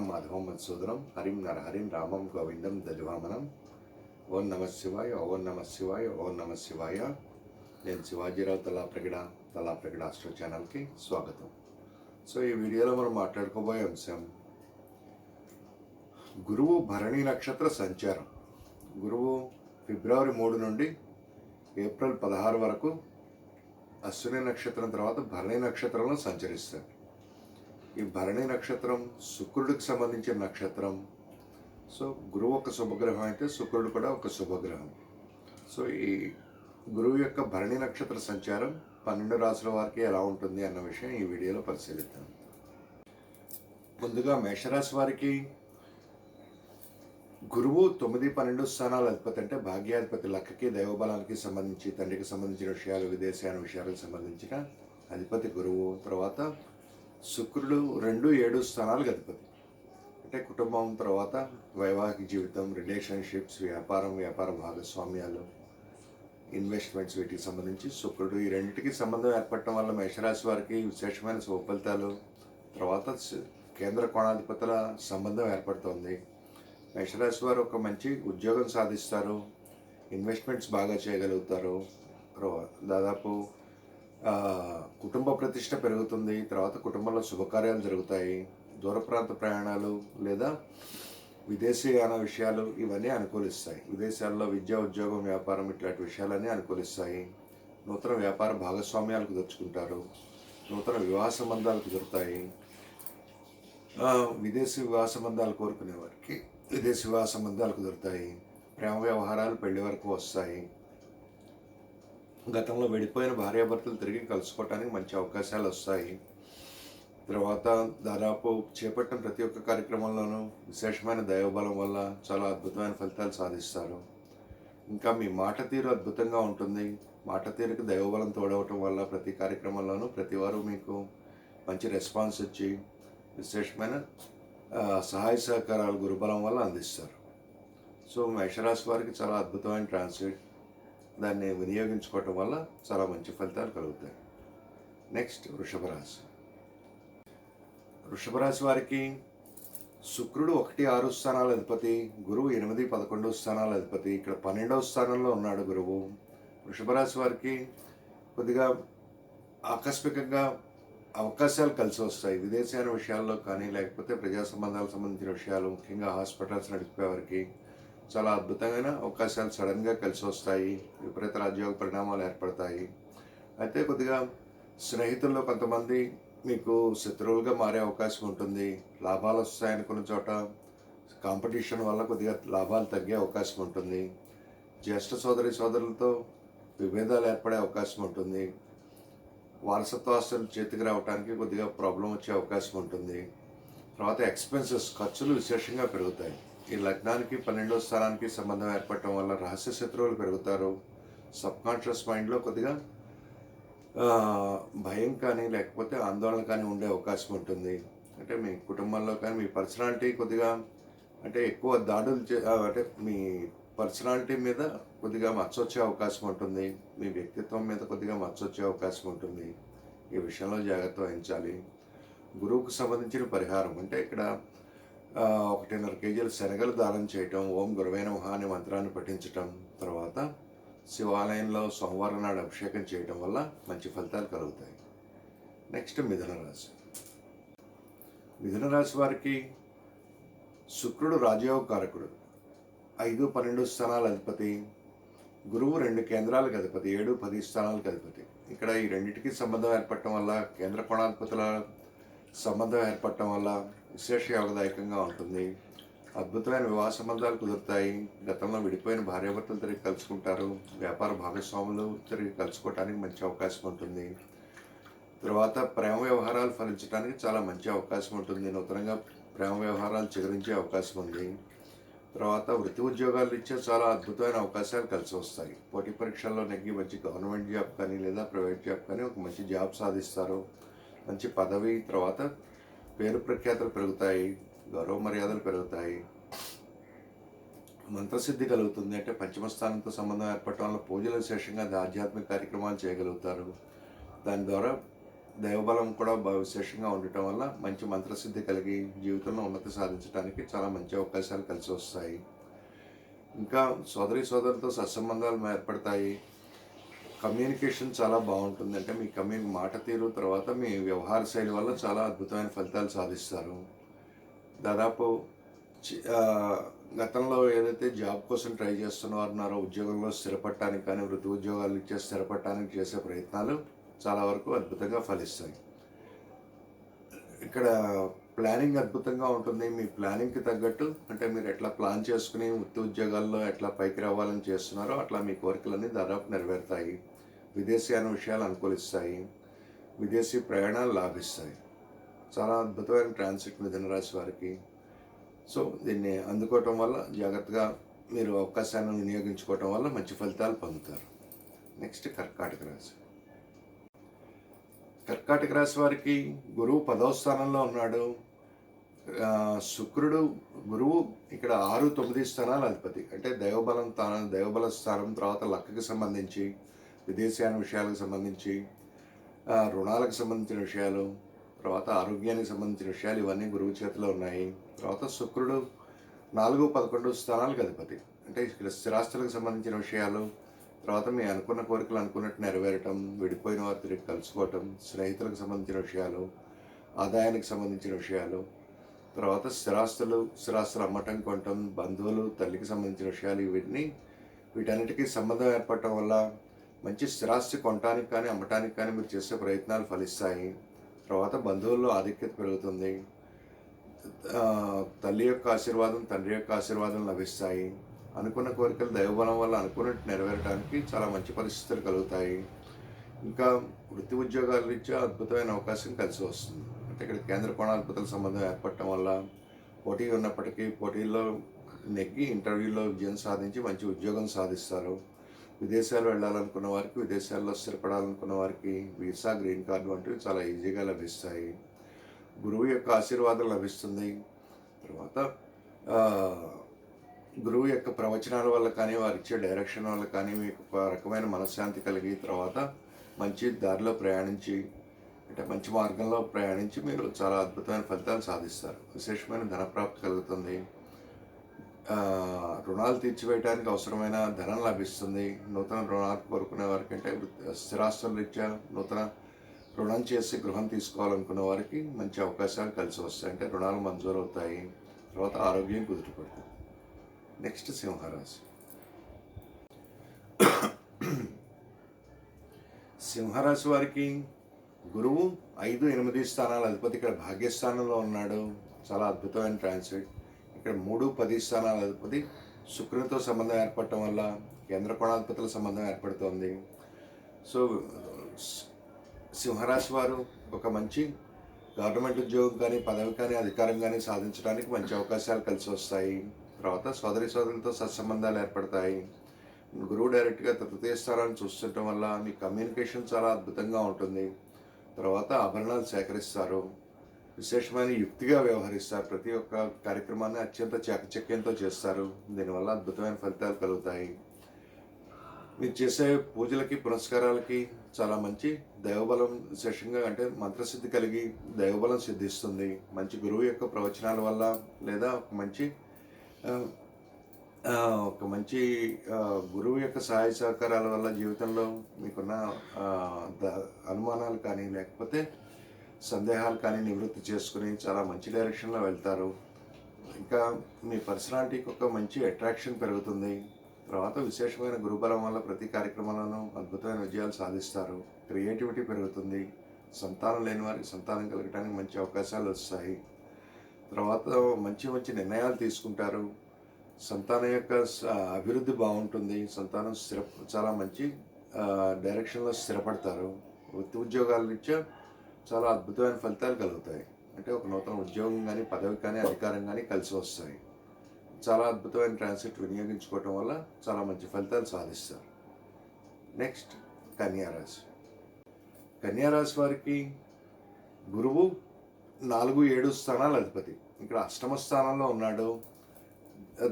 నారాయణం మాధవం మధుసూదనం హరిం నరహరిం రామం గోవిందం దజవామనం ఓం నమ శివాయ ఓం నమ శివాయ ఓం నమ శివాయ. నేను శివాజీరావు తలాప్రగడ తలాప్రగడ ఆస్ట్రో ఛానల్కి స్వాగతం. సో ఈ వీడియోలో మనం మాట్లాడుకోబోయే అంశం గురువు భరణి నక్షత్ర సంచారం. గురువు ఫిబ్రవరి మూడు నుండి ఏప్రిల్ పదహారు వరకు అశ్విని నక్షత్రం తర్వాత భరణి నక్షత్రంలో సంచరిస్తారు ఈ భరణి నక్షత్రం శుక్రుడికి సంబంధించిన నక్షత్రం. సో గురువు ఒక శుభగ్రహం అయితే శుక్రుడు కూడా ఒక శుభగ్రహం. సో ఈ గురువు యొక్క భరణి నక్షత్ర సంచారం పన్నెండు రాసుల వారికి ఎలా ఉంటుంది అన్న విషయం ఈ వీడియోలో పరిశీలిద్దాం. ముందుగా మేషరాశి వారికి గురువు తొమ్మిది పన్నెండు స్థానాల అధిపతి అంటే భాగ్యాధిపతి లక్కకి దైవబలానికి సంబంధించి తండ్రికి సంబంధించిన విషయాలు విదేశాన విషయాలకు సంబంధించిన అధిపతి గురువు. తర్వాత శుక్రుడు రెండు ఏడు స్థానాలకు అధిపతి అంటే కుటుంబం తర్వాత వైవాహిక జీవితం రిలేషన్షిప్స్ వ్యాపారం వ్యాపార భాగస్వామ్యాలు ఇన్వెస్ట్మెంట్స్ వీటికి సంబంధించి శుక్రుడు ఈ రెండింటికి సంబంధం ఏర్పడటం వల్ల మేషరాశి వారికి విశేషమైన శుభ తర్వాత కేంద్ర కోణాధిపతుల సంబంధం ఏర్పడుతోంది. మేషరాశి వారు ఒక మంచి ఉద్యోగం సాధిస్తారు. ఇన్వెస్ట్మెంట్స్ బాగా చేయగలుగుతారు. దాదాపు కుటుంబ ప్రతిష్ట పెరుగుతుంది తర్వాత కుటుంబంలో శుభకార్యాలు జరుగుతాయి దూర ప్రాంత ప్రయాణాలు లేదా విదేశీయాన విషయాలు ఇవన్నీ అనుకూలిస్తాయి. విదేశాల్లో విద్య ఉద్యోగం వ్యాపారం ఇట్లాంటి విషయాలన్నీ అనుకూలిస్తాయి. నూతన వ్యాపార భాగస్వామ్యాలు కుదుర్చుకుంటారు నూతన వివాహ సంబంధాలు కుదురుతాయి విదేశీ వివాహ సంబంధాలు కోరుకునే వారికి విదేశీ వివాహ సంబంధాలు కుదురుతాయి ప్రేమ వ్యవహారాలు పెళ్ళి వరకు వస్తాయి. గతంలో విడిపోయిన భార్యాభర్తలు తిరిగి కలుసుకోవటానికి మంచి అవకాశాలు వస్తాయి. తర్వాత దాదాపు చేపట్టిన ప్రతి ఒక్క కార్యక్రమంలోనూ విశేషమైన దైవబలం వల్ల చాలా అద్భుతమైన ఫలితాలు సాధిస్తారు. ఇంకా మీ మాట తీరు అద్భుతంగా ఉంటుంది. మాట తీరుకి దైవబలం తోడవటం వల్ల ప్రతి కార్యక్రమంలోనూ ప్రతివారు మీకు మంచి రెస్పాన్స్ ఇచ్చి విశేషమైన సహాయ సహకారాలు గురుబలం వల్ల అందిస్తారు. సో మేషరాశి వారికి చాలా అద్భుతమైన ట్రాన్స్లేట్ దాన్ని వినియోగించుకోవటం వల్ల చాలా మంచి ఫలితాలు కలుగుతాయి. నెక్స్ట్ వృషభరాశి వృషభరాశి వారికి శుక్రుడు ఒకటి ఆరు స్థానాల అధిపతి గురువు ఎనిమిది పదకొండు స్థానాల అధిపతి ఇక్కడ పన్నెండవ స్థానంలో ఉన్నాడు గురువు. వృషభరాశి వారికి కొద్దిగా ఆకస్మికంగా అవకాశాలు కలిసి వస్తాయి. విదేశాల విషయాల్లో కానీ లేకపోతే ప్రజా సంబంధాలకు సంబంధించిన విషయాలు ముఖ్యంగా హాస్పిటల్స్ నడిపే వారికి చాలా అద్భుతమైన అవకాశాలు సడన్గా కలిసి వస్తాయి. విపరీత రాజ్యోగ పరిణామాలు ఏర్పడతాయి. అయితే కొద్దిగా స్నేహితుల్లో కొంతమంది మీకు శత్రువులుగా మారే అవకాశం ఉంటుంది. లాభాలు వస్తాయనుకున్న చోట కాంపిటీషన్ వల్ల కొద్దిగా లాభాలు తగ్గే అవకాశం ఉంటుంది. జ్యేష్ఠ సోదరి సోదరులతో విభేదాలు ఏర్పడే అవకాశం ఉంటుంది. వారసత్వ ఆస్తులు చేతికి రావడానికి కొద్దిగా ప్రాబ్లం వచ్చే అవకాశం ఉంటుంది. తర్వాత ఎక్స్పెన్సెస్ ఖర్చులు విశేషంగా పెరుగుతాయి. ఈ లగ్నానికి పన్నెండో స్థానానికి సంబంధం ఏర్పడటం వల్ల రహస్య శత్రువులు పెరుగుతారు. సబ్ కాన్షియస్ మైండ్లో కొద్దిగా భయం కానీ లేకపోతే ఆందోళన కానీ ఉండే అవకాశం ఉంటుంది. అంటే మీ కుటుంబంలో కానీ మీ పర్సనాలిటీ కొద్దిగా అంటే ఎక్కువ దాడులు చే అంటే మీ పర్సనాలిటీ మీద కొద్దిగా మచ్చొచ్చే అవకాశం ఉంటుంది. మీ వ్యక్తిత్వం మీద కొద్దిగా మచ్చొచ్చే అవకాశం ఉంటుంది. ఈ విషయంలో జాగ్రత్త వహించాలి. గురువుకు సంబంధించిన పరిహారం అంటే ఇక్కడ ఒకటిన్నర కేజీల శనగలు దానం చేయటం ఓం గురువైన మహా అనే మంత్రాన్ని పఠించటం తర్వాత శివాలయంలో సోమవారం నాడు అభిషేకం చేయటం వల్ల మంచి ఫలితాలు కలుగుతాయి. నెక్స్ట్ మిథున రాశి. మిథున రాశి వారికి శుక్రుడు రాజయోగ కారకుడు ఐదు పన్నెండు స్థానాల అధిపతి. గురువు రెండు కేంద్రాలకు అధిపతి ఏడు పది స్థానాలకు అధిపతి. ఇక్కడ ఈ రెండింటికి సంబంధం ఏర్పడటం వల్ల కేంద్ర కోణాధిపతుల సంబంధం ఏర్పడటం వల్ల విశేషయోగదాయకంగా ఉంటుంది. అద్భుతమైన వివాహ సంబంధాలు కుదురుతాయి. గతంలో విడిపోయిన భార్యాభర్తలు తిరిగి కలుసుకుంటారు. వ్యాపార భాగస్వాములు తిరిగి కలుసుకోవడానికి మంచి అవకాశం ఉంటుంది. తర్వాత ప్రేమ వ్యవహారాలు ఫలించడానికి చాలా మంచి అవకాశం ఉంటుంది. నూతనంగా ప్రేమ వ్యవహారాలు చిగురించే అవకాశం ఉంది. తర్వాత వృత్తి ఉద్యోగాలు ఇచ్చే చాలా అద్భుతమైన అవకాశాలు కలిసి వస్తాయి. పోటీ పరీక్షల్లో నెగ్గి మంచి గవర్నమెంట్ జాబ్ కానీ లేదా ప్రైవేట్ జాబ్ కానీ ఒక మంచి జాబ్ సాధిస్తారు. మంచి పదవి తర్వాత పేరు ప్రఖ్యాతలు పెరుగుతాయి గౌరవ మర్యాదలు పెరుగుతాయి. మంత్రసిద్ధి కలుగుతుంది అంటే పంచమ స్థానంతో సంబంధం ఏర్పడటం వల్ల పూజలు విశేషంగా ఆధ్యాత్మిక కార్యక్రమాలు చేయగలుగుతారు. దాని ద్వారా దైవబలం కూడా విశేషంగా ఉండటం వల్ల మంచి మంత్రసిద్ధి కలిగి జీవితంలో ఉన్నతి సాధించడానికి చాలా మంచి అవకాశాలు కలిసి వస్తాయి. ఇంకా సోదరి సోదరులతో సత్సంబంధాలు ఏర్పడతాయి. కమ్యూనికేషన్ చాలా బాగుంటుంది. అంటే మీ కమ్యూని మాట తీరు తర్వాత మీ వ్యవహార శైలి వల్ల చాలా అద్భుతమైన ఫలితాలు సాధిస్తారు. దాదాపు చి- గతంలో ఏదైతే జాబ్ కోసం ట్రై చేస్తున్నారో ఉద్యోగంలో స్థిరపడటానికి కానీ వృత్తి ఉద్యోగాలు ఇచ్చే స్థిరపడటానికి చేసే ప్రయత్నాలు చాలా వరకు అద్భుతంగా ఫలిస్తాయి. ఇక్కడ ప్లానింగ్ అద్భుతంగా ఉంటుంది. మీ ప్లానింగ్కి తగ్గట్టు అంటే మీరు ఎట్లా ప్లాన్ చేసుకుని వృత్తి ఉద్యోగాల్లో ఎట్లా పైకి రావాలని చేస్తున్నారో అట్లా మీ కోరికలన్నీ దాదాపు నెరవేరుతాయి. విదేశీయాన విషయాలు అనుకూలిస్తాయి విదేశీ ప్రయాణాలు లాభిస్తాయి. చాలా అద్భుతమైన ట్రాన్సిట్ మిథున రాశి వారికి. సో దీన్ని అందుకోవటం వల్ల జాగ్రత్తగా మీరు అవకాశాన్ని వినియోగించుకోవటం వల్ల మంచి ఫలితాలు పొందుతారు. నెక్స్ట్ కర్కాటక రాశి. కర్కాటక రాశి వారికి గురువు పదవ స్థానంలో ఉన్నాడు. శుక్రుడు గురువు ఇక్కడ ఆరు తొమ్మిది స్థానాల అధిపతి. అంటే దైవబలం స్థానం దైవబల స్థానం తర్వాత లక్కకి సంబంధించి విదేశీయాన విషయాలకు సంబంధించి రుణాలకు సంబంధించిన విషయాలు తర్వాత ఆరోగ్యానికి సంబంధించిన విషయాలు ఇవన్నీ గురువు చేతిలో ఉన్నాయి. తర్వాత శుక్రుడు నాలుగు పదకొండు స్థానాలకు అధిపతి. అంటే ఇక్కడ స్థిరాస్తులకు సంబంధించిన విషయాలు తర్వాత మీ అనుకున్న కోరికలు అనుకున్నట్టు నెరవేరటం విడిపోయిన వారు తిరిగి కలుసుకోవటం స్నేహితులకు సంబంధించిన విషయాలు ఆదాయానికి సంబంధించిన విషయాలు తర్వాత స్థిరాస్తులు స్థిరాస్తులు అమ్మటం కొనటం బంధువులు తల్లికి సంబంధించిన విషయాలు వీటిని వీటన్నిటికీ సంబంధం ఏర్పడటం వల్ల మంచి స్థిరాస్తి కొనటానికి కానీ అమ్మటానికి కానీ మీరు చేసే ప్రయత్నాలు ఫలిస్తాయి. తర్వాత బంధువుల్లో ఆధిక్యత పెరుగుతుంది. తల్లి యొక్క ఆశీర్వాదం తండ్రి యొక్క ఆశీర్వాదం లభిస్తాయి. అనుకున్న కోరికలు దైవబలం వల్ల అనుకున్నట్టు నెరవేరడానికి చాలా మంచి పరిస్థితులు కలుగుతాయి. ఇంకా వృత్తి ఉద్యోగాల రీత్యా అద్భుతమైన అవకాశం కలిసి వస్తుంది. అంటే ఇక్కడ కేంద్ర కోణాధిపతుల సంబంధం ఏర్పడటం వల్ల పోటీ ఉన్నప్పటికీ పోటీల్లో నెగ్గి ఇంటర్వ్యూలో విజయం సాధించి మంచి ఉద్యోగం సాధిస్తారు. విదేశాలు వెళ్ళాలనుకున్న వారికి విదేశాల్లో స్థిరపడాలనుకున్న వారికి వీసా గ్రీన్ కార్డు వంటివి చాలా ఈజీగా లభిస్తాయి. గురువు యొక్క ఆశీర్వాదం లభిస్తుంది తర్వాత గురువు యొక్క ప్రవచనాల వల్ల కానీ వారు ఇచ్చే డైరెక్షన్ వల్ల కానీ మీకు ఒక రకమైన మనశ్శాంతి కలిగి తర్వాత మంచి దారిలో ప్రయాణించి అంటే మంచి మార్గంలో ప్రయాణించి మీరు చాలా అద్భుతమైన ఫలితాలు సాధిస్తారు. విశేషమైన ధనప్రాప్తి కలుగుతుంది. రుణాలు తీర్చివేయడానికి అవసరమైన ధనం లభిస్తుంది. నూతన రుణాలు కోరుకునే వారికి అంటే స్థిరాస్తుల రీత్యా నూతన రుణం చేసి గృహం తీసుకోవాలనుకున్న వారికి మంచి అవకాశాలు కలిసి వస్తాయి. అంటే రుణాలు మంజూరు అవుతాయి తర్వాత ఆరోగ్యం కుదుటపడుతుంది. నెక్స్ట్ సింహరాశి. సింహరాశి వారికి గురువు ఐదు ఎనిమిది స్థానాల అధిపతి ఇక్కడ భాగ్యస్థానంలో ఉన్నాడు. చాలా అద్భుతమైన ట్రాన్సిట్ ఇక్కడ మూడు పది స్థానాల అధిపతి శుక్రునితో సంబంధం ఏర్పడటం వల్ల కేంద్ర కోణాధిపతుల సంబంధం ఏర్పడుతోంది. సో సింహరాశి వారు ఒక మంచి గవర్నమెంట్ ఉద్యోగం కానీ పదవి కానీ అధికారం కానీ సాధించడానికి మంచి అవకాశాలు కలిసి వస్తాయి. తర్వాత సోదరి సోదరులతో సత్సంబంధాలు ఏర్పడతాయి. గురువు డైరెక్ట్గా తృతీయ స్థానాన్ని చూస్తుండటం వల్ల మీ కమ్యూనికేషన్ చాలా అద్భుతంగా ఉంటుంది. తర్వాత ఆభరణాలు సేకరిస్తారు. విశేషమైన యుక్తిగా వ్యవహరిస్తారు. ప్రతి ఒక్క కార్యక్రమాన్ని అత్యంత చాకచక్యంతో చేస్తారు. దీనివల్ల అద్భుతమైన ఫలితాలు కలుగుతాయి. మీరు చేసే పూజలకి పునస్కారాలకి చాలా మంచి దైవబలం విశేషంగా అంటే మంత్రసిద్ధి కలిగి దైవబలం సిద్ధిస్తుంది. మంచి గురువు యొక్క ప్రవచనాల వల్ల లేదా ఒక మంచి ఒక మంచి గురువు యొక్క సహాయ సహకారాల వల్ల జీవితంలో మీకున్న అనుమానాలు కానీ లేకపోతే సందేహాలు కానీ నివృత్తి చేసుకుని చాలా మంచి డైరెక్షన్లో వెళ్తారు. ఇంకా మీ పర్సనాలిటీకి ఒక మంచి అట్రాక్షన్ పెరుగుతుంది. తర్వాత విశేషమైన గురుబలం వల్ల ప్రతి కార్యక్రమంలోనూ అద్భుతమైన విజయాలు సాధిస్తారు. క్రియేటివిటీ పెరుగుతుంది. సంతానం లేని వారికి సంతానం కలగడానికి మంచి అవకాశాలు వస్తాయి. తర్వాత మంచి మంచి నిర్ణయాలు తీసుకుంటారు. సంతానం యొక్క అభివృద్ధి బాగుంటుంది. సంతానం స్థిర చాలా మంచి డైరెక్షన్లో స్థిరపడతారు. వృత్తి ఉద్యోగాల రీత్యా చాలా అద్భుతమైన ఫలితాలు కలుగుతాయి. అంటే ఒక నూతన ఉద్యోగం కానీ పదవి కానీ అధికారం కానీ కలిసి వస్తాయి. చాలా అద్భుతమైన ట్రాన్సిట్ వినియోగించుకోవటం వల్ల చాలా మంచి ఫలితాలు సాధిస్తారు. నెక్స్ట్ కన్యారాశి కన్యారాశి వారికి గురువు నాలుగు ఏడు స్థానాల అధిపతి. ఇక్కడ అష్టమ స్థానంలో ఉన్నాడు.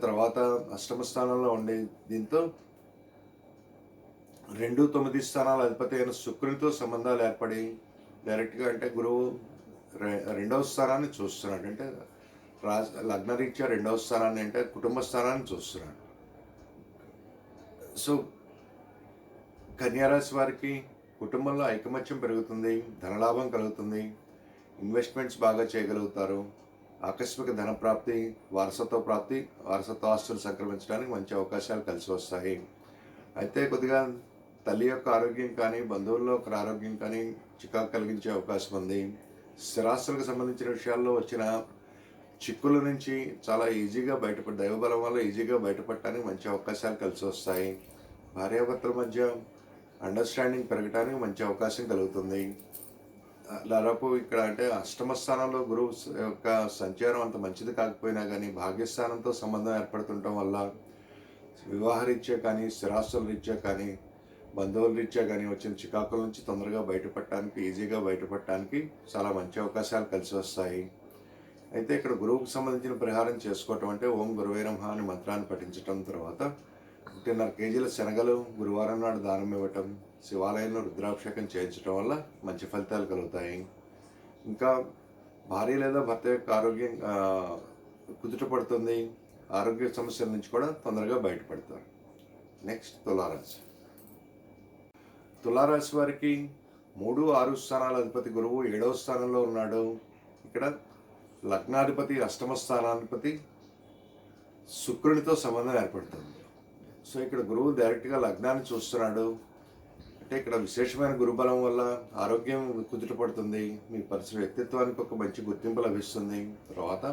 తర్వాత అష్టమ స్థానంలో ఉండే దీంతో రెండు తొమ్మిది స్థానాల అధిపతి అయిన శుక్రునితో సంబంధాలు ఏర్పడి డైరెక్ట్గా అంటే గురువు రె- రెండవ స్థానాన్ని చూస్తున్నాడు. అంటే రాజ లగ్నరీత్యా రెండవ స్థానాన్ని అంటే కుటుంబ స్థానాన్ని చూస్తున్నాడు. సో కన్యారాశి వారికి కుటుంబంలో ఐకమత్యం పెరుగుతుంది ధనలాభం కలుగుతుంది ఇన్వెస్ట్మెంట్స్ బాగా చేయగలుగుతారు ఆకస్మిక ధన ప్రాప్తి వారసత్వ ప్రాప్తి వారసత్వ ఆస్తులు సంక్రమించడానికి మంచి అవకాశాలు కలిసి వస్తాయి. అయితే కొద్దిగా తల్లి యొక్క ఆరోగ్యం కానీ బంధువుల్లో ఒక ఆరోగ్యం కానీ చికాకు కలిగించే అవకాశం ఉంది. స్థిరాస్తులకు సంబంధించిన విషయాల్లో వచ్చిన చిక్కుల నుంచి చాలా ఈజీగా బయటపడి దైవబలం వల్ల ఈజీగా బయటపడటానికి మంచి అవకాశాలు కలిసి వస్తాయి. భార్యాభర్తల మధ్య అండర్స్టాండింగ్ పెరగడానికి మంచి అవకాశం కలుగుతుంది. దాదాపు ఇక్కడ అంటే అష్టమ స్థానంలో గురువు యొక్క సంచారం అంత మంచిది కాకపోయినా కానీ భాగ్యస్థానంతో సంబంధం ఏర్పడుతుండటం వల్ల వివాహరీత్యా కానీ స్థిరాస్తుల రీత్యా కానీ బంధువుల రీత్యా కానీ వచ్చిన చికాకుల నుంచి తొందరగా బయటపడటానికి ఈజీగా బయటపడటానికి చాలా మంచి అవకాశాలు కలిసి వస్తాయి. అయితే ఇక్కడ గురువుకు సంబంధించిన పరిహారం చేసుకోవటం అంటే ఓం గురువైరంహ అని మంత్రాన్ని పఠించటం తర్వాత ఒకటిన్నర కేజీల శనగలు గురువారం నాడు దానం ఇవ్వటం శివాలయంలో రుద్రాభిషేకం చేయించడం వల్ల మంచి ఫలితాలు కలుగుతాయి. ఇంకా భార్య లేదా భర్త యొక్క ఆరోగ్యం కుదుట పడుతుంది ఆరోగ్య సమస్యల నుంచి కూడా తొందరగా బయటపడతారు. నెక్స్ట్ తులారాశి. తులారాశి వారికి మూడు ఆరు స్థానాల అధిపతి గురువు ఏడవ స్థానంలో ఉన్నాడు. ఇక్కడ లగ్నాధిపతి అష్టమ స్థానాధిపతి శుక్రునితో సంబంధం ఏర్పడుతుంది. సో ఇక్కడ గురువు డైరెక్ట్గా లగ్నాన్ని చూస్తున్నాడు. అంటే ఇక్కడ విశేషమైన గురుబలం వల్ల ఆరోగ్యం కుదుట పడుతుంది. మీ పరిసర వ్యక్తిత్వానికి ఒక మంచి గుర్తింపు లభిస్తుంది. తర్వాత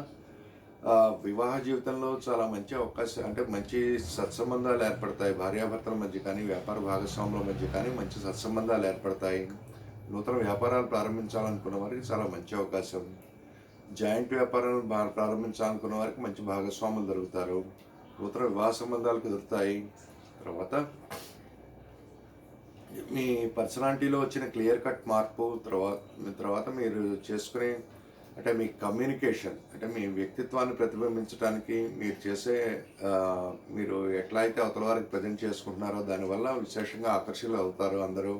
వివాహ జీవితంలో చాలా మంచి అవకాశం అంటే మంచి సత్సంబంధాలు ఏర్పడతాయి. భార్యాభర్తల మధ్య కానీ వ్యాపార భాగస్వాముల మధ్య కానీ మంచి సత్సంబంధాలు ఏర్పడతాయి. నూతన వ్యాపారాలు ప్రారంభించాలనుకున్న వారికి చాలా మంచి అవకాశం. జాయింట్ వ్యాపారాలు ప్రారంభించాలనుకున్న వారికి మంచి భాగస్వాములు దొరుకుతారు. నూతన వివాహ సంబంధాలు కుదురుతాయి. తర్వాత మీ పర్సనాలిటీలో వచ్చిన క్లియర్ కట్ మార్పు తర్వాత తర్వాత మీరు చేసుకునే అంటే మీ కమ్యూనికేషన్ అంటే మీ వ్యక్తిత్వాన్ని ప్రతిబింబించడానికి మీరు చేసే మీరు ఎట్లా అయితే అవతల వారికి ప్రజెంట్ చేసుకుంటున్నారో దానివల్ల విశేషంగా ఆకర్షితులు అవుతారు అందరూ.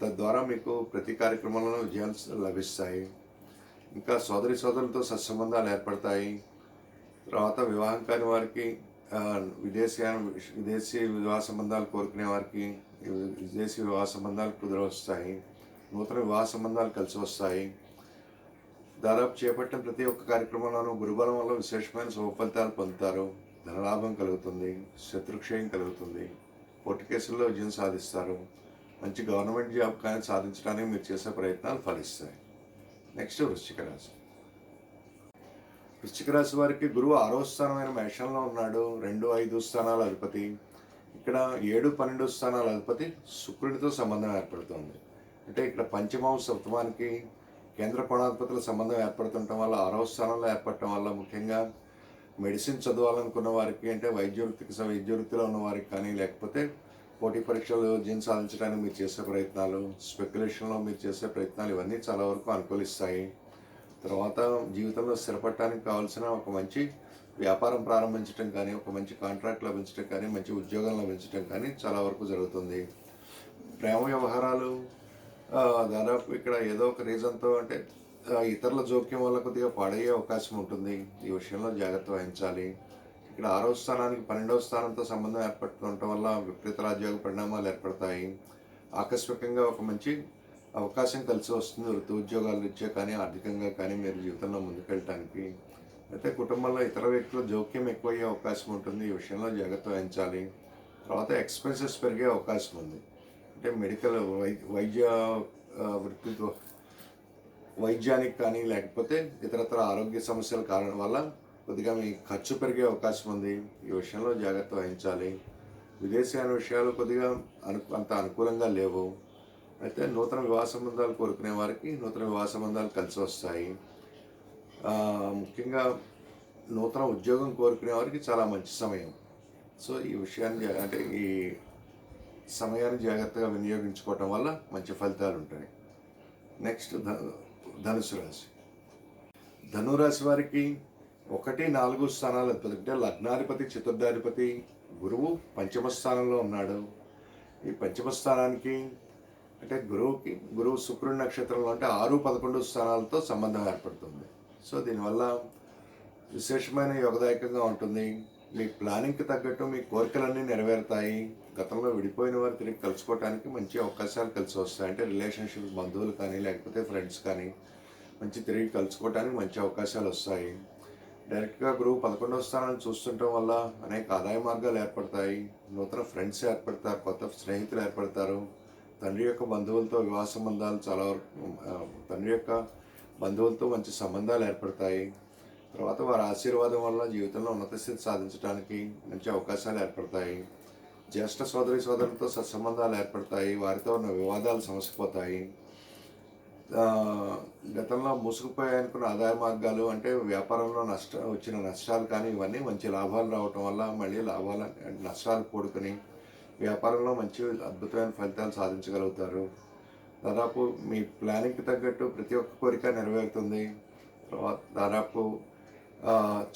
తద్వారా మీకు ప్రతి కార్యక్రమంలోనూ విజయాలు లభిస్తాయి. ఇంకా సోదరి సోదరులతో సత్సంబంధాలు ఏర్పడతాయి. తర్వాత వివాహం కాని వారికి విదేశీ విదేశీ వివాహ సంబంధాలు కోరుకునే వారికి విదేశీ వివాహ సంబంధాలు కుదరవస్తాయి. నూతన వివాహ సంబంధాలు కలిసి వస్తాయి. దాదాపు చేపట్టిన ప్రతి ఒక్క కార్యక్రమంలోనూ గురుబలం వల్ల విశేషమైన శుభ పొందుతారు. ధనలాభం కలుగుతుంది శత్రుక్షయం కలుగుతుంది. కోర్టు కేసుల్లో విజయం సాధిస్తారు. మంచి గవర్నమెంట్ జాబ్ కానీ సాధించడానికి మీరు చేసే ప్రయత్నాలు ఫలిస్తాయి. నెక్స్ట్ వృశ్చిక రాశి. వృశ్చిక రాశి వారికి గురువు ఆరో స్థానమైన మేషంలో ఉన్నాడు. రెండు ఐదు స్థానాల అధిపతి. ఇక్కడ ఏడు పన్నెండు స్థానాల అధిపతి శుక్రుడితో సంబంధం ఏర్పడుతుంది. అంటే ఇక్కడ పంచమం సప్తమానికి కేంద్ర కోణాధిపతుల సంబంధం ఏర్పడుతుండటం వల్ల ఆరవ స్థానంలో ఏర్పడటం వల్ల ముఖ్యంగా మెడిసిన్ చదవాలనుకున్న వారికి అంటే వైద్య వృత్తికి వైద్య వృత్తిలో ఉన్న వారికి కానీ లేకపోతే పోటీ పరీక్షలు విజయం సాధించడానికి మీరు చేసే ప్రయత్నాలు స్పెక్యులేషన్లో మీరు చేసే ప్రయత్నాలు ఇవన్నీ చాలా వరకు అనుకూలిస్తాయి. తర్వాత జీవితంలో స్థిరపడటానికి కావాల్సిన ఒక మంచి వ్యాపారం ప్రారంభించడం కానీ ఒక మంచి కాంట్రాక్ట్ లభించడం కానీ మంచి ఉద్యోగం లభించడం కానీ చాలా వరకు జరుగుతుంది. ప్రేమ వ్యవహారాలు దాదాపు ఇక్కడ ఏదో ఒక రీజన్తో అంటే ఇతరుల జోక్యం వల్ల కొద్దిగా పాడయ్యే అవకాశం ఉంటుంది. ఈ విషయంలో జాగ్రత్త వహించాలి. ఇక్కడ ఆరో స్థానానికి పన్నెండవ స్థానంతో సంబంధం ఏర్పడుతుండటం వల్ల విపరీత రాజ్యోగ పరిణామాలు ఏర్పడతాయి. ఆకస్మికంగా ఒక మంచి అవకాశం కలిసి వస్తుంది. వృత్తి ఉద్యోగాలు ఇచ్చే కానీ ఆర్థికంగా కానీ మీరు జీవితంలో ముందుకెళ్ళటానికి. అయితే కుటుంబంలో ఇతర వ్యక్తుల జోక్యం ఎక్కువయ్యే అవకాశం ఉంటుంది. ఈ విషయంలో జాగ్రత్త వహించాలి. తర్వాత ఎక్స్పెన్సెస్ పెరిగే అవకాశం ఉంది. అంటే మెడికల్ వైద్య వృత్తితో వైద్యానికి కానీ లేకపోతే ఇతరత్ర ఆరోగ్య సమస్యల కారణం వల్ల కొద్దిగా మీ ఖర్చు పెరిగే అవకాశం ఉంది. ఈ విషయంలో జాగ్రత్త వహించాలి. విదేశీయాన విషయాలు కొద్దిగా అను అంత అనుకూలంగా లేవు. అయితే నూతన వివాహ సంబంధాలు కోరుకునే వారికి నూతన వివాహ సంబంధాలు కలిసి వస్తాయి. ముఖ్యంగా నూతన ఉద్యోగం కోరుకునే వారికి చాలా మంచి సమయం. సో ఈ విషయాన్ని అంటే ఈ సమయాన్ని జాగ్రత్తగా వినియోగించుకోవటం వల్ల మంచి ఫలితాలు ఉంటాయి. నెక్స్ట్ ధనుసు రాశి. ధనురాశి వారికి ఒకటి నాలుగు స్థానాలు అధిపతి అంటే లగ్నాధిపతి చతుర్థాధిపతి గురువు పంచమ స్థానంలో ఉన్నాడు. ఈ పంచమ స్థానానికి అంటే గురువుకి గురువు శుక్రుడి నక్షత్రంలో అంటే ఆరు పదకొండు స్థానాలతో సంబంధం ఏర్పడుతుంది. సో దీనివల్ల విశేషమైన యోగదాయకంగా ఉంటుంది. మీ ప్లానింగ్కి తగ్గట్టు మీ కోరికలన్నీ నెరవేరుతాయి. గతంలో విడిపోయిన వారు తిరిగి కలుసుకోవడానికి మంచి అవకాశాలు కలిసి వస్తాయి. అంటే రిలేషన్షిప్ బంధువులు కానీ లేకపోతే ఫ్రెండ్స్ కానీ మంచి తిరిగి కలుసుకోవడానికి మంచి అవకాశాలు వస్తాయి. డైరెక్ట్గా గురువు పదకొండవ స్థానాన్ని చూస్తుండటం వల్ల అనేక ఆదాయ మార్గాలు ఏర్పడతాయి. నూతన ఫ్రెండ్స్ ఏర్పడతారు కొత్త స్నేహితులు ఏర్పడతారు. తండ్రి యొక్క బంధువులతో వివాహ సంబంధాలు చాలా వరకు తండ్రి యొక్క బంధువులతో మంచి సంబంధాలు ఏర్పడతాయి. తర్వాత వారి ఆశీర్వాదం వల్ల జీవితంలో ఉన్నత స్థితి సాధించడానికి మంచి అవకాశాలు ఏర్పడతాయి. జ్యేష్ఠ సోదరి సోదరులతో సత్సంబంధాలు ఏర్పడతాయి వారితో ఉన్న వివాదాలు సమసిపోతాయి. గతంలో మూసుకుపోయి అనుకున్న ఆదాయ మార్గాలు అంటే వ్యాపారంలో నష్ట వచ్చిన నష్టాలు కానీ ఇవన్నీ మంచి లాభాలు రావటం వల్ల మళ్ళీ లాభాలు నష్టాలు కూడుకుని వ్యాపారంలో మంచి అద్భుతమైన ఫలితాలు సాధించగలుగుతారు. దాదాపు మీ ప్లానింగ్కి తగ్గట్టు ప్రతి ఒక్క కోరిక నెరవేరుతుంది. తర్వాత దాదాపు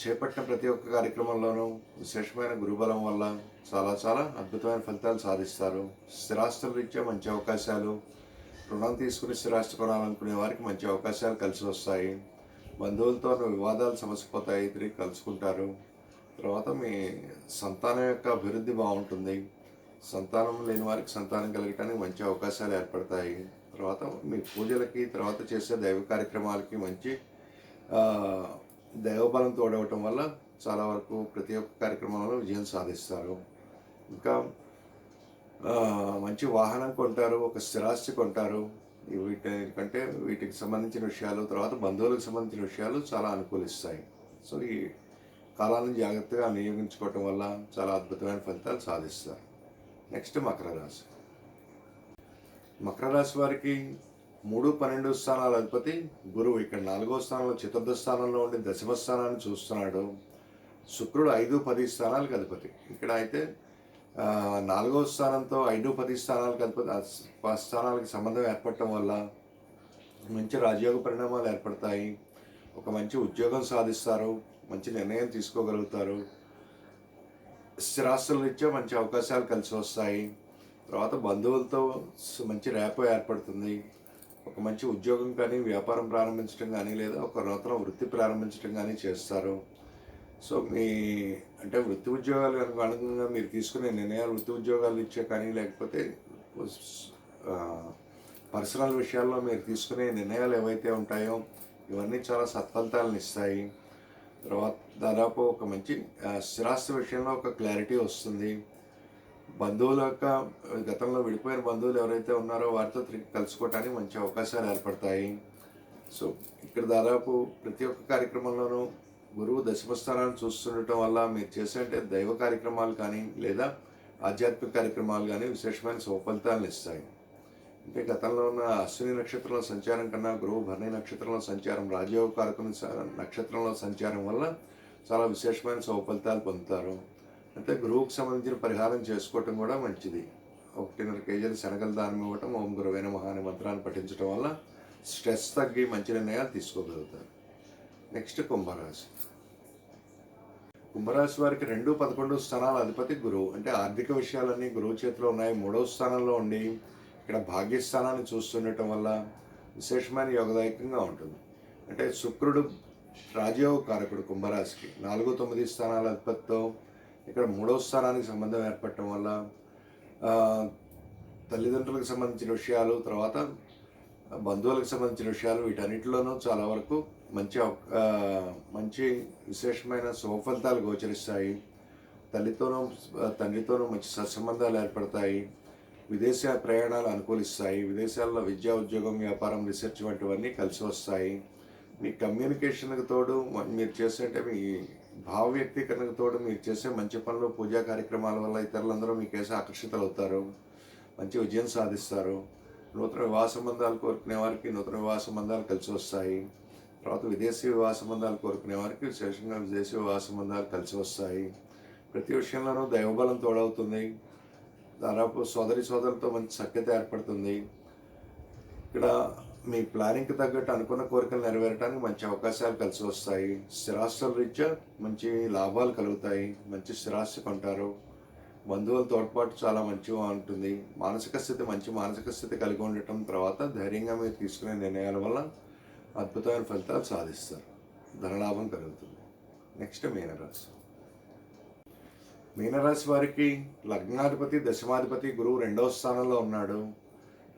చేపట్టిన ప్రతి ఒక్క కార్యక్రమంలోనూ విశేషమైన గురుబలం వల్ల చాలా చాలా అద్భుతమైన ఫలితాలు సాధిస్తారు. స్థిరాస్తుల రీత్యా మంచి అవకాశాలు రుణం తీసుకుని స్థిరాస్తి కొనాలనుకునే వారికి మంచి అవకాశాలు కలిసి వస్తాయి. బంధువులతో వివాదాలు సమసిపోతాయి తిరిగి కలుసుకుంటారు. తర్వాత మీ సంతానం యొక్క అభివృద్ధి బాగుంటుంది. సంతానం లేని వారికి సంతానం కలగటానికి మంచి అవకాశాలు ఏర్పడతాయి. తర్వాత మీ పూజలకి తర్వాత చేసే దైవ కార్యక్రమాలకి మంచి దైవబలం తోడవటం వల్ల చాలా వరకు ప్రతి ఒక్క కార్యక్రమంలో విజయం సాధిస్తారు. ఇంకా మంచి వాహనం కొంటారు ఒక స్థిరాస్తి కొంటారు. వీటి వీటికంటే వీటికి సంబంధించిన విషయాలు తర్వాత బంధువులకు సంబంధించిన విషయాలు చాలా అనుకూలిస్తాయి. సో ఈ కాలాన్ని జాగ్రత్తగా వినియోగించుకోవటం వల్ల చాలా అద్భుతమైన ఫలితాలు సాధిస్తారు. నెక్స్ట్ మకర రాశి. మకర రాశి వారికి మూడు పన్నెండు స్థానాల అధిపతి గురువు ఇక్కడ నాలుగో స్థానంలో చతుర్థ స్థానంలో ఉండి దశమ స్థానాన్ని చూస్తున్నాడు. శుక్రుడు ఐదు పది స్థానాలకు అధిపతి. ఇక్కడ అయితే నాలుగో స్థానంతో ఐదు పది స్థానాలకు అధిపతి ఆ స్థానాలకు సంబంధం ఏర్పడటం వల్ల మంచి రాజయోగ పరిణామాలు ఏర్పడతాయి. ఒక మంచి ఉద్యోగం సాధిస్తారు మంచి నిర్ణయం తీసుకోగలుగుతారు. స్థిరాస్తుల రీత్యా మంచి అవకాశాలు కలిసి వస్తాయి. తర్వాత బంధువులతో మంచి ర్యాపో ఏర్పడుతుంది. ఒక మంచి ఉద్యోగం కానీ వ్యాపారం ప్రారంభించడం కానీ లేదా ఒక నూతన వృత్తి ప్రారంభించడం కానీ చేస్తారు. సో మీ అంటే వృత్తి ఉద్యోగాలు కనుక అనుగుణంగా మీరు తీసుకునే నిర్ణయాలు వృత్తి ఉద్యోగాలు ఇచ్చే కానీ లేకపోతే పర్సనల్ విషయాల్లో మీరు తీసుకునే నిర్ణయాలు ఏవైతే ఉంటాయో ఇవన్నీ చాలా సత్ఫలితాలను ఇస్తాయి. తర్వాత దాదాపు ఒక మంచి స్థిరాస్తి విషయంలో ఒక క్లారిటీ వస్తుంది. బంధువుల యొక్క గతంలో విడిపోయిన బంధువులు ఎవరైతే ఉన్నారో వారితో తిరిగి కలుసుకోవటానికి మంచి అవకాశాలు ఏర్పడతాయి. సో ఇక్కడ దాదాపు ప్రతి ఒక్క కార్యక్రమంలోనూ గురువు దశమస్థానాన్ని చూస్తుండటం వల్ల మీరు చేసేంటే దైవ కార్యక్రమాలు కానీ లేదా ఆధ్యాత్మిక కార్యక్రమాలు కానీ విశేషమైన సుఫలితాలను ఇస్తాయి. అంటే గతంలో ఉన్న అశ్విని నక్షత్రంలో సంచారం కన్నా గురువు భరణి నక్షత్రంలో సంచారం రాజయోగ కారకుని నక్షత్రంలో సంచారం వల్ల చాలా విశేషమైన సౌఫలితాలు పొందుతారు. అంటే గురువుకు సంబంధించిన పరిహారం చేసుకోవటం కూడా మంచిది. ఒకటిన్నర కేజీలు శనగలు దానం ఇవ్వటం ఓం గురువైన మహాని మంత్రాన్ని పఠించడం వల్ల స్ట్రెస్ తగ్గి మంచి నిర్ణయాలు తీసుకోగలుగుతారు. నెక్స్ట్ కుంభరాశి. కుంభరాశి వారికి రెండు పదకొండు స్థానాల అధిపతి గురువు. అంటే ఆర్థిక విషయాలన్నీ గురువు చేతిలో ఉన్నాయి. మూడవ స్థానంలో ఉండి ఇక్కడ భాగ్యస్థానాన్ని చూస్తుండటం వల్ల విశేషమైన యోగదాయకంగా ఉంటుంది. అంటే శుక్రుడు రాజయోగ కారకుడు కుంభరాశికి. నాలుగు తొమ్మిది స్థానాల అధిపతితో ఇక్కడ మూడవ స్థానానికి సంబంధం ఏర్పడటం వల్ల తల్లిదండ్రులకు సంబంధించిన విషయాలు తర్వాత బంధువులకు సంబంధించిన విషయాలు వీటన్నిటిలోనూ చాలా వరకు మంచి మంచి విశేషమైన సుఫలితాలు గోచరిస్తాయి. తల్లితోనూ తండ్రితోనూ మంచి సత్సంబంధాలు ఏర్పడతాయి. విదేశ ప్రయాణాలు అనుకూలిస్తాయి. విదేశాల్లో విద్యా ఉద్యోగం వ్యాపారం రీసెర్చ్ వంటివన్నీ కలిసి వస్తాయి. మీ కమ్యూనికేషన్కి తోడు మీరు చేసే మీ భావ వ్యక్తీకరణతో మీరు చేసే మంచి పనులు పూజా కార్యక్రమాల వల్ల ఇతరులందరూ మీకేసి ఆకర్షితులు అవుతారు మంచి విజయం సాధిస్తారు. నూతన వివాహ సంబంధాలు కోరుకునే వారికి నూతన వివాహ సంబంధాలు కలిసి వస్తాయి. తర్వాత విదేశీ వివాహ సంబంధాలు కోరుకునే వారికి విశేషంగా విదేశీ వివాహ సంబంధాలు కలిసి వస్తాయి. ప్రతి విషయంలోనూ దైవబలం తోడవుతుంది. దాదాపు సోదరి సోదరులతో మంచి సఖ్యత ఏర్పడుతుంది. ఇక్కడ మీ ప్లానింగ్కి తగ్గట్టు అనుకున్న కోరికలు నెరవేరడానికి మంచి అవకాశాలు కలిసి వస్తాయి. స్థిరాస్తుల రీత్యా మంచి లాభాలు కలుగుతాయి. మంచి స్థిరాస్తి కొంటారు. బంధువుల తోడ్పాటు చాలా మంచిగా ఉంటుంది. మానసిక స్థితి మంచి మానసిక స్థితి కలిగి ఉండటం తర్వాత ధైర్యంగా మీరు తీసుకునే నిర్ణయాల వల్ల అద్భుతమైన ఫలితాలు సాధిస్తారు. ధనలాభం కలుగుతుంది. నెక్స్ట్ మీనరాశి. మీనరాశి వారికి లగ్నాధిపతి దశమాధిపతి గురువు రెండవ స్థానంలో ఉన్నాడు.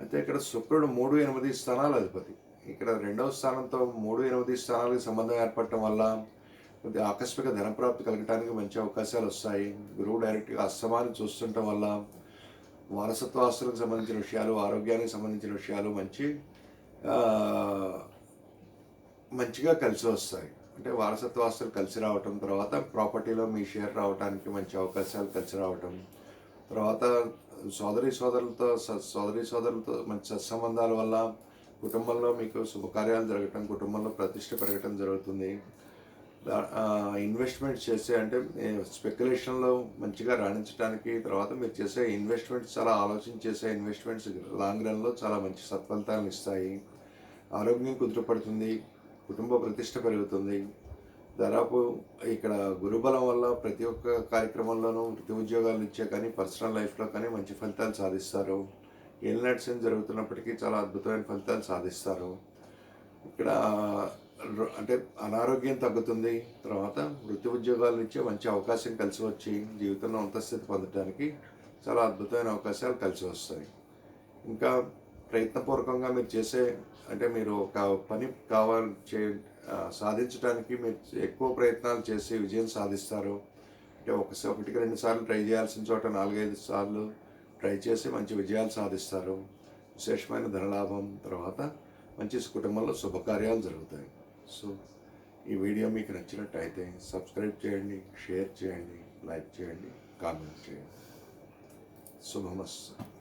అయితే ఇక్కడ శుక్రుడు మూడు ఎనిమిది స్థానాల అధిపతి. ఇక్కడ రెండవ స్థానంతో మూడు ఎనిమిది స్థానాలకు సంబంధం ఏర్పడటం వల్ల కొద్దిగా ఆకస్మిక ధనప్రాప్తి కలగటానికి మంచి అవకాశాలు వస్తాయి. గురువు డైరెక్ట్గా అస్తమాన్ని చూస్తుండటం వల్ల వారసత్వ ఆస్తులకు సంబంధించిన విషయాలు ఆరోగ్యానికి సంబంధించిన విషయాలు మంచి మంచిగా కలిసి వస్తాయి. అంటే వారసత్వ ఆస్తులు కలిసి రావటం తర్వాత ప్రాపర్టీలో మీ షేర్ రావడానికి మంచి అవకాశాలు కలిసి రావటం తర్వాత సోదరి సోదరులతో సోదరి సోదరులతో మంచి సత్సంబంధాల వల్ల కుటుంబంలో మీకు శుభకార్యాలు జరగటం కుటుంబంలో ప్రతిష్ట పెరగటం జరుగుతుంది. ఇన్వెస్ట్మెంట్ చేసే అంటే స్పెక్యులేషన్లో మంచిగా రాణించడానికి తర్వాత మీరు చేసే ఇన్వెస్ట్మెంట్స్ చాలా ఆలోచన చేసే ఇన్వెస్ట్మెంట్స్ లాంగ్ రన్లో చాలా మంచి సత్ఫలితాలను ఇస్తాయి. ఆరోగ్యం కుదుటపడుతుంది కుటుంబ ప్రతిష్ట పెరుగుతుంది. దాదాపు ఇక్కడ గురుబలం వల్ల ప్రతి ఒక్క కార్యక్రమంలోనూ వృత్తి ఉద్యోగాల నుంచే కానీ పర్సనల్ లైఫ్లో కానీ మంచి ఫలితాలు సాధిస్తారు. ఏలినాట్స్ జరుగుతున్నప్పటికీ చాలా అద్భుతమైన ఫలితాలు సాధిస్తారు. ఇక్కడ అంటే అనారోగ్యం తగ్గుతుంది. తర్వాత వృత్తి ఉద్యోగాల నుంచి మంచి అవకాశం కలిసి వచ్చి జీవితంలో అంతస్థితి పొందడానికి చాలా అద్భుతమైన అవకాశాలు కలిసి వస్తాయి. ఇంకా ప్రయత్నపూర్వకంగా మీరు చేసే అంటే మీరు ఒక పని కావాలి చే సాధించడానికి మీరు ఎక్కువ ప్రయత్నాలు చేసి విజయం సాధిస్తారు. అంటే ఒకసారి ఒకటికి రెండు సార్లు ట్రై చేయాల్సిన చోట నాలుగైదు సార్లు ట్రై చేసి మంచి విజయాలు సాధిస్తారు. విశేషమైన ధనలాభం తర్వాత మంచి కుటుంబంలో శుభకార్యాలు జరుగుతాయి. సో ఈ వీడియో మీకు నచ్చినట్టయితే సబ్స్క్రైబ్ చేయండి షేర్ చేయండి లైక్ చేయండి కామెంట్ చేయండి. శుభమస్సు